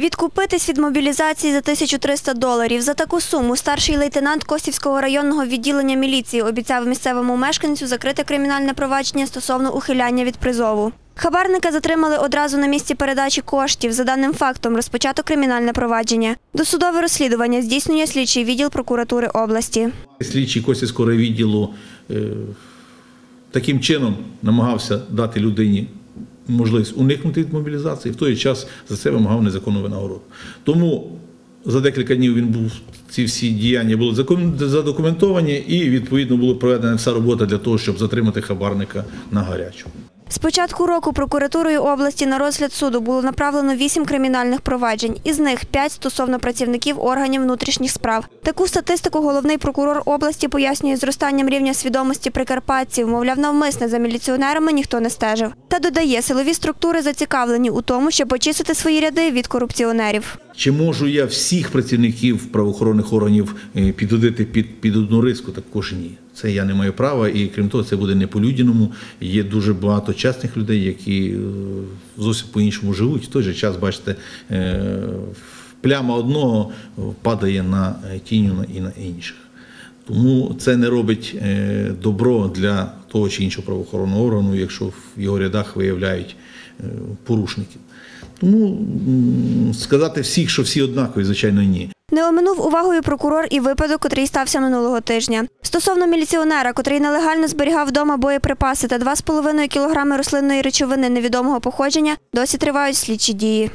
Відкупитись від мобілізації за 1300 доларів. За таку суму старший лейтенант Костівського районного відділення міліції обіцяв місцевому мешканцю закрити кримінальне провадження стосовно ухиляння від призову. Хабарника затримали одразу на місці передачі коштів. За даним фактом розпочато кримінальне провадження. Досудове розслідування здійснює слідчий відділ прокуратури області. Слідчий Косівського райвідділу е, таким чином намагався дати людині можливість уникнути від мобілізації, в той час за це вимагав незаконну винагороду. Тому за декілька днів він був, ці всі діяння були задокументовані і відповідно була проведена вся робота для того, щоб затримати хабарника на гарячу. З початку року прокуратурою області на розгляд суду було направлено вісім кримінальних проваджень, із них п'ять стосовно працівників органів внутрішніх справ. Таку статистику головний прокурор області пояснює зростанням рівня свідомості прикарпатців. Мовляв, навмисне за міліціонерами ніхто не стежив. Та додає, силові структури зацікавлені у тому, щоб очистити свої ряди від корупціонерів. Чи можу я всіх працівників правоохоронних органів е, підводити під, під одну риску? Також ні. Це я не маю права, і крім того, це буде не по-людяному. Є дуже багато чесних людей, які е, зовсім по-іншому живуть. В той же час, бачите, е, пляма одного падає на тіню і на інших. Тому це не робить добро для того чи іншого правоохоронного органу, якщо в його рядах виявляють е, порушників. Тому сказати всіх, що всі однакові, звичайно, ні. Не оминув увагою прокурор і випадок, котрий стався минулого тижня. Стосовно міліціонера, котрий нелегально зберігав вдома боєприпаси та 2,5 кілограми рослинної речовини невідомого походження, досі тривають слідчі дії.